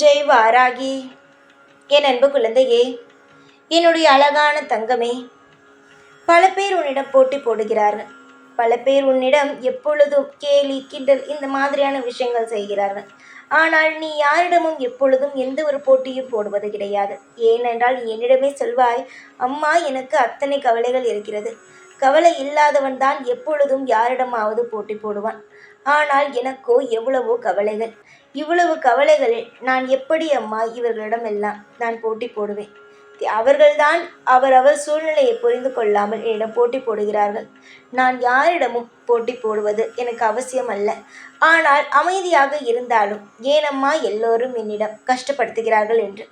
ஜெய் வாராகி. என் அன்பு குழந்தையே என்னுடைய அழகான தங்கமே பல பேர் உன்னிடம் போட்டி போடுகிறார்கள். பல பேர் உன்னிடம் எப்பொழுதும் கேலி கிண்டல் இந்த மாதிரியான விஷயங்கள் செய்கிறார்கள். ஆனால் நீ யாரிடமும் எப்பொழுதும் எந்த ஒரு போட்டியும் போடுவது கிடையாது. ஏனென்றால் நீ என்னிடமே சொல்வாய் அம்மா எனக்கு அத்தனை கவலைகள் இருக்கிறது. கவலை இல்லாதவன் தான் எப்பொழுதும் யாரிடமாவது போட்டி போடுவான். ஆனால் எனக்கோ எவ்வளவோ கவலைகள். இவ்வளவு கவலைகளில் நான் எப்படி அம்மா இவர்களிடம் எல்லாம் நான் போட்டி போடுவேன்? அவர்கள்தான் அவரவர் சூழ்நிலையை புரிந்து கொள்ளாமல் என்னிடம் போட்டி போடுகிறார்கள். நான் யாரிடமும் போட்டி போடுவது எனக்கு அவசியம் அல்ல ஆனால் அமைதியாக இருந்தாலும் ஏனம்மா எல்லோரும் என்னிடம் கஷ்டப்படுத்துகிறார்கள் என்று?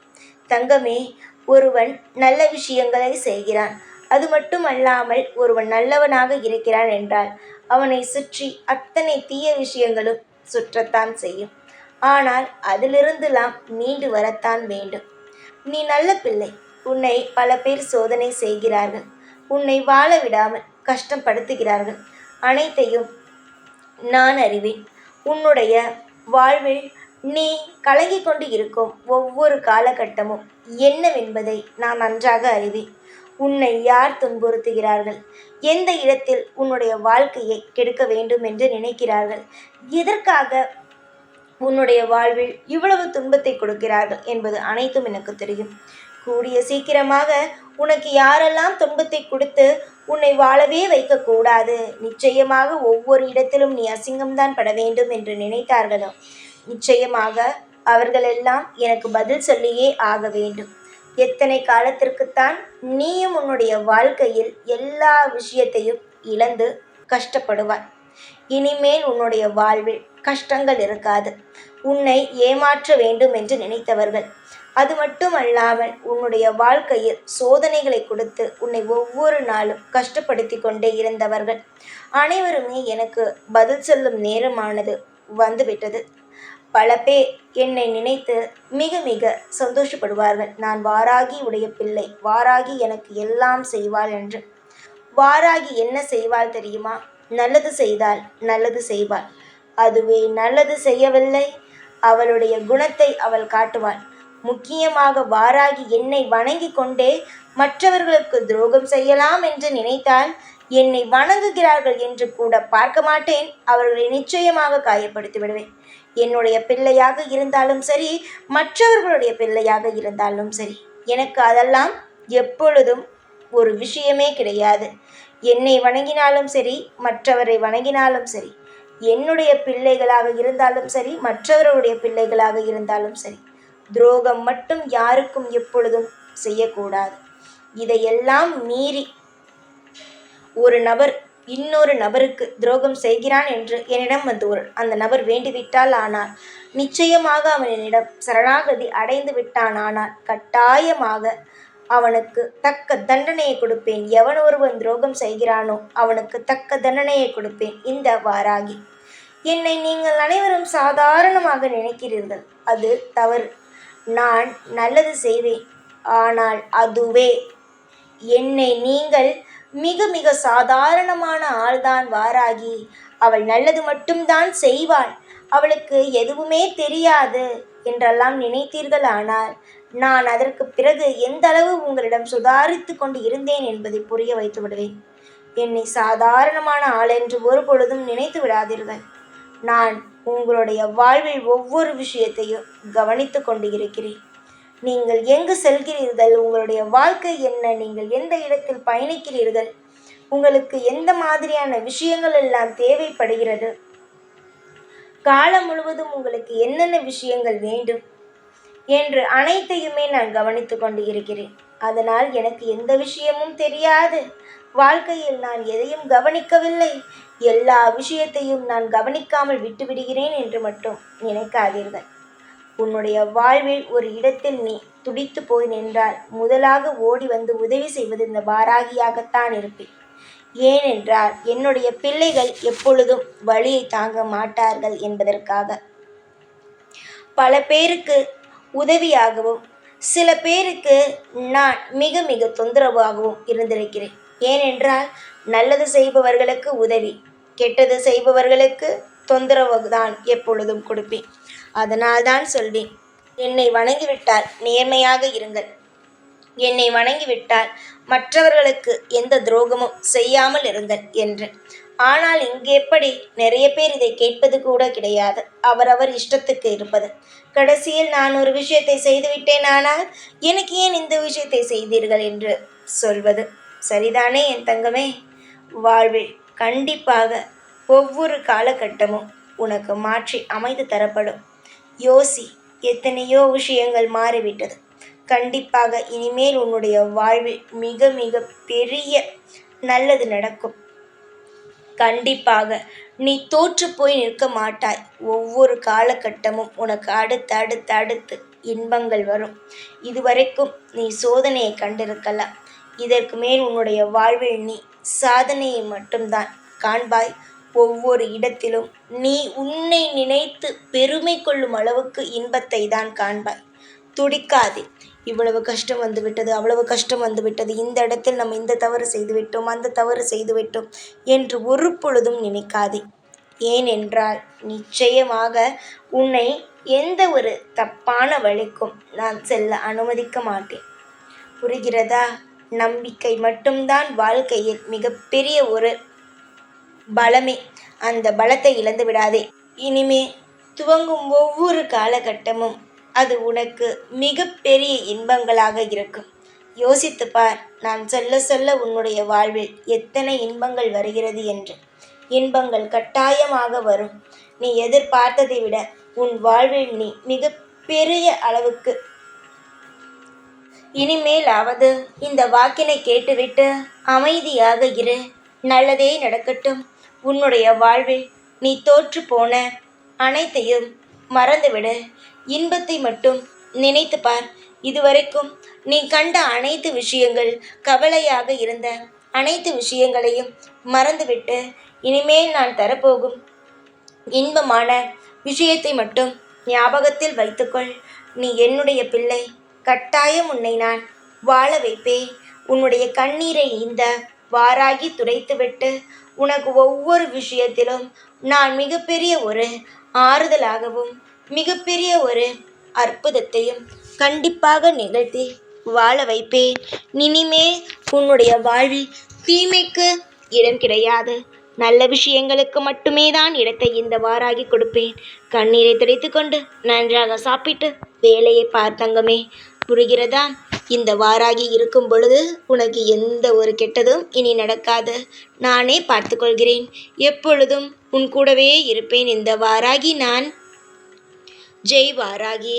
தங்கமே ஒருவன் நல்ல விஷயங்களை செய்கிறான். அது மட்டுமல்லாமல் ஒருவன் நல்லவனாக இருக்கிறான் என்றால் அவனை சுற்றி அத்தனை தீய விஷயங்களும் சுற்றத்தான் செய்யும். ஆனால் அதிலிருந்துலாம் மீண்டு வரத்தான் வேண்டும். நீ நல்ல பிள்ளை. உன்னை பல பேர் சோதனை செய்கிறார்கள். உன்னை வாழ விடாமல் கஷ்டப்படுத்துகிறார்கள். அனைத்தையும் நான் அறிவேன். உன்னுடைய வாழ்வில் நீ கலங்கி கொண்டு இருக்கும் ஒவ்வொரு காலகட்டமும் என்னவென்பதை நான் நன்றாக அறிவேன். உன்னை யார் துன்புறுத்துகிறார்கள்? எந்த இடத்தில் உன்னுடைய வாழ்க்கையை கெடுக்க வேண்டும் என்று நினைக்கிறார்கள்? எதற்காக உன்னுடைய வாழ்வில் இவ்வளவு துன்பத்தை கொடுக்கிறார்கள் என்பது அனைத்தும் எனக்கு தெரியும். கூடிய சீக்கிரமாக உனக்கு யாரெல்லாம் துன்பத்தை கொடுத்து உன்னை வாழவே வைக்கக்கூடாது? நிச்சயமாக ஒவ்வொரு இடத்திலும் நீ அசிங்கம்தான் பட வேண்டும் என்று நினைத்தார்களோ? நிச்சயமாக அவர்களெல்லாம் எனக்கு பதில் சொல்லியே ஆக வேண்டும். எத்தனை காலத்திற்குத்தான் நீயும் உன்னுடைய வாழ்க்கையில் எல்லா விஷயத்தையும் இழந்து கஷ்டப்படுவாய். இனிமேல் உன்னுடைய வாழ்வில் கஷ்டங்கள் இருக்காது. உன்னை ஏமாற்ற வேண்டும் என்று நினைத்தவர்கள். அது மட்டுமல்லாமல் உன்னுடைய வாழ்க்கையில் சோதனைகளை கொடுத்து உன்னை ஒவ்வொரு நாளும் கஷ்டப்படுத்தி கொண்டே இருந்தவர்கள். அனைவருமே எனக்கு பதில் சொல்லும் நேரமானது வந்துவிட்டது. பல பேர் என்னை நினைத்து மிக மிக சந்தோஷப்படுவார்கள். நான் வாராகி உடைய பிள்ளை வாராகி எனக்கு எல்லாம் செய்வாள் என்று. வாராகி என்ன செய்வாள் தெரியுமா? நல்லது செய்தால் நல்லது செய்வாள். அதுவே நல்லது செய்யவில்லை அவளுடைய குணத்தை அவள் காட்டுவாள். முக்கியமாக வாராகி என்னை வணங்கி கொண்டே மற்றவர்களுக்கு துரோகம் செய்யலாம் என்று நினைத்தால் என்னை வணங்குகிறார்கள் என்று கூட பார்க்க மாட்டேன். அவர்களை நிச்சயமாக காயப்படுத்தி விடுவேன். என்னுடைய பிள்ளையாக இருந்தாலும் சரி மற்றவர்களுடைய பிள்ளையாக இருந்தாலும் சரி எனக்கு அதெல்லாம் எப்பொழுதும் ஒரு விஷயமே கிடையாது. என்னை வணங்கினாலும் சரி மற்றவரை வணங்கினாலும் சரி என்னுடைய பிள்ளைகளாக இருந்தாலும் சரி மற்றவர்களுடைய பிள்ளைகளாக இருந்தாலும் சரி துரோகம் மட்டும் யாருக்கும் எப்பொழுதும் செய்யக்கூடாது. இதையெல்லாம் மீறி ஒரு நபர் இன்னொரு நபருக்கு துரோகம் செய்கிறான் என்று என்னிடம் வந்து ஒரு அந்த நபர் வேண்டிவிட்டால் ஆனால் நிச்சயமாக அவன் என்னிடம் சரணாகதி அடைந்து விட்டான் ஆனால் கட்டாயமாக அவனுக்கு தக்க தண்டனையை கொடுப்பேன். எவன் ஒருவன் துரோகம் செய்கிறானோ அவனுக்கு தக்க தண்டனையை கொடுப்பேன். இந்த வாராகி. என்னை நீங்கள் அனைவரும் சாதாரணமாக நினைக்கிறீர்கள். அது தவறு. நான் நல்லது செய்வேன். ஆனால் அதுவே என்னை நீங்கள் மிக மிக சாதாரணமான ஆள்தான் வாராகி. அவள் நல்லது மட்டும்தான் செய்வாள். அவளுக்கு எதுவுமே தெரியாது. என்றெல்லாம் நினைத்தீர்கள் ஆனால் நான் அதற்கு பிறகு எந்த அளவு உங்களிடம் சுதாரித்து கொண்டு இருந்தேன் என்பதை புரிய வைத்து விடுவேன் என்னை சாதாரணமான ஆள் என்று ஒரு பொழுதும் நினைத்து விடாதீர்கள். நான் உங்களுடைய வாழ்வில் ஒவ்வொரு விஷயத்தையும் கவனித்து கொண்டு இருக்கிறேன் நீங்கள் எங்கு செல்கிறீர்கள்? உங்களுடைய வாழ்க்கை என்ன? நீங்கள் எந்த இடத்தில் பயணிக்கிறீர்கள்? உங்களுக்கு எந்த மாதிரியான விஷயங்கள் எல்லாம் தேவைப்படுகிறது? காலம் முழுவதும் உங்களுக்கு என்னென்ன விஷயங்கள் வேண்டும் என்று அனைத்தையுமே நான் கவனித்து கொண்டு இருக்கிறேன். அதனால் எனக்கு எந்த விஷயமும் தெரியாது. வாழ்க்கையில் நான் எதையும் கவனிக்கவில்லை. எல்லா விஷயத்தையும் நான் கவனிக்காமல் விட்டுவிடுகிறேன் என்று மட்டும் நினைக்காதீர்கள். உன்னுடைய வாழ்வில் ஒரு இடத்தில் நீ துடித்து போய் நின்றால் முதலாக ஓடி வந்து உதவி செய்வது இந்த பாராகியாகத்தான் இருப்பேன். ஏனென்றால் என்னுடைய பிள்ளைகள் எப்பொழுதும் வழியை தாங்க மாட்டார்கள் என்பதற்காக. பல பேருக்கு உதவியாகவும் சில பேருக்கு நான் மிக மிக தொந்தரவாகவும் இருந்திருக்கிறேன். ஏனென்றால் நல்லது செய்பவர்களுக்கு உதவி கெட்டது செய்பவர்களுக்கு தொந்தரவு தான் எப்பொழுதும் கொடுப்பேன். அதனால் தான் சொல்வேன் என்னை வணங்கிவிட்டால் நேர்மையாக இருங்கள். என்னை வணங்கிவிட்டால் மற்றவர்களுக்கு எந்த துரோகமும் செய்யாமல் இருங்கள் என்று. ஆனால் இங்கே எப்படி நிறைய பேர் இதை கேட்பது கூட கிடையாது. அவரவர் இஷ்டத்துக்கு இருப்பது. கடைசியில் நான் ஒரு விஷயத்தை செய்துவிட்டேன் ஆனால் எனக்கு ஏன் இந்த விஷயத்தை செய்தீர்கள் என்று சொல்வது? சரிதானே என் தங்கமே? வாழ்வில் கண்டிப்பாக ஒவ்வொரு காலகட்டமும் உனக்கு மாற்றி அமைத்து தரப்படும். யோசி எத்தனையோ விஷயங்கள் மாறிவிட்டது. கண்டிப்பாக இனிமேல் உன்னுடைய வாழ்வில் மிக மிக பெரிய நல்லது நடக்கும். கண்டிப்பாக நீ தோற்று போய் நிற்க மாட்டாய். ஒவ்வொரு காலகட்டமும் உனக்கு அடுத்து அடுத்து அடுத்து இன்பங்கள் வரும். இதுவரைக்கும் நீ சோதனையை கண்டிருக்கலாம் இதற்கு மேல் உன்னுடைய வாழ்வில் நீ சாதனையை மட்டும்தான் காண்பாய். ஒவ்வொரு இடத்திலும் நீ உன்னை நினைத்து பெருமை கொள்ளும் அளவுக்கு இன்பத்தை தான் காண்பாய். துடிக்காதே. இவ்வளவு கஷ்டம் வந்துவிட்டது அவ்வளவு கஷ்டம் வந்துவிட்டது இந்த இடத்தில் நம்ம இந்த தவறு செய்துவிட்டோம் அந்த தவறு செய்துவிட்டோம் என்று ஒரு பொழுதும் நினைக்காதே. ஏனென்றால் நிச்சயமாக உன்னை எந்த ஒரு தப்பான வழிக்கும் நான் செல்ல அனுமதிக்க மாட்டேன். புரிகிறதா? நம்பிக்கை மட்டும்தான் வாழ்க்கையில் மிகப்பெரிய ஒரு பலமே. அந்த பலத்தை இழந்து விடாதே. இனிமே துவங்கும் ஒவ்வொரு காலகட்டமும் அது உனக்கு மிகப்பெரிய இன்பங்களாக இருக்கும். யோசித்து பார் நான் சொல்ல சொல்ல உன்னுடைய வாழ்வில் எத்தனை இன்பங்கள் வருகிறது என்று. இன்பங்கள் கட்டாயமாக வரும். நீ எதிர்பார்த்ததை விட உன் வாழ்வில் நீ மிக பெரிய அளவுக்கு இனிமேலாவது இந்த வாக்கினை கேட்டுவிட்டு அமைதியாக இரு. நல்லதே நடக்கட்டும். உன்னுடைய வாழ்வில் நீ தோற்று போன அனைத்தையும் மறந்துவிடு. இன்பத்தை மட்டும் நினைத்து பார். இதுவரைக்கும் நீ கண்ட அனைத்து விஷயங்கள் கவலையாக இருந்த அனைத்து விஷயங்களையும் மறந்துவிட்டு இனிமேல் நான் தரப்போகும் இன்பமான விஷயத்தை மட்டும் ஞாபகத்தில் வைத்துக்கொள். நீ என்னுடைய பிள்ளை கட்டாயம் உன்னை நான் வாழ வைப்பேன். உன்னுடைய கண்ணீரை இந்த வாராகி துடைத்துவிட்டு உனக்கு ஒவ்வொரு விஷயத்திலும் நான் மிகப்பெரிய ஒரு ஆறுதலாகவும் மிகப்பெரிய ஒரு அற்புதத்தையும் கண்டிப்பாக நிகழ்த்தி வாழ வைப்பேன். இனிமே உன்னுடைய வாழ்வில் தீமைக்கு இடம் கிடையாது. நல்ல விஷயங்களுக்கு மட்டுமே தான் இடத்தை இந்த வாராகி கொடுப்பேன். கண்ணீரை துடைத்து கொண்டு நன்றாக சாப்பிட்டு வேலையை பார்த்தங்கமே புரிகிறதா? இந்த வாராகி இருக்கும் பொழுது உனக்கு எந்த ஒரு கெட்டதும் இனி நடக்காது. நானே பார்த்துக்கொள்கிறேன் எப்பொழுதும் உன் கூடவே இருப்பேன். இந்த வாராகி நான் ஜெய் வாராகி.